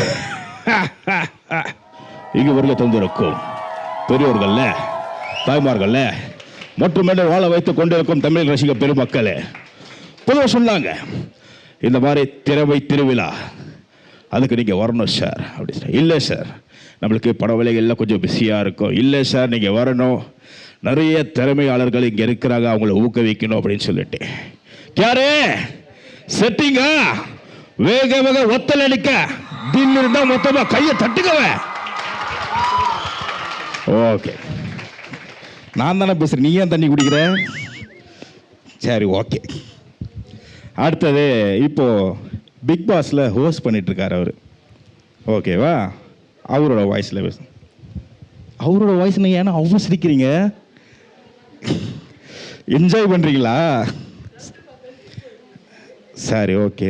இங்கு வருகை தந்திருக்கும் பெரியோர்கள்ல தாய்மார்கள்ல மற்றும் வாழ வைத்துக் கொண்டிருக்கும் தமிழ் ரசிக பெருமக்களே பொதுவாக சொன்னாங்க இந்த மாதிரி திறமை திருவிழா அதுக்கு நீங்கள் வரணும் சார் அப்படி சார் இல்லை சார் நம்மளுக்கு பட வேலைகள்லாம் கொஞ்சம் பிஸியாக இருக்கும். இல்லை சார் நீங்கள் வரணும். நிறைய திறமையாளர்கள் இங்கே இருக்கிறாங்க அவங்கள ஊக்குவிக்கணும் அப்படின்னு சொல்லிட்டு. யாரு? செட்டிங்கா வேக வேக ஒத்தல் அடிக்க. தின் இருந்தா மொத்தமா கையை தட்டுக்கவே. ஓகே நான் தானே பேசுறேன். நீ ஏன் தண்ணி குடிக்கிற? சரி ஓகே அடுத்தது இப்போ பிக் பாஸ்ல ஹோஸ்ட் பண்ணிட்டு இருக்காரு அவர் ஓகேவா அவரோட வாய்ஸ்ல பேச அவரோட வாய்ஸ் நீங்கள் ஏன்னா அவ்வளோ சிரிக்கிறீங்க. என்ஜாய் பண்றீங்களா? சரி ஓகே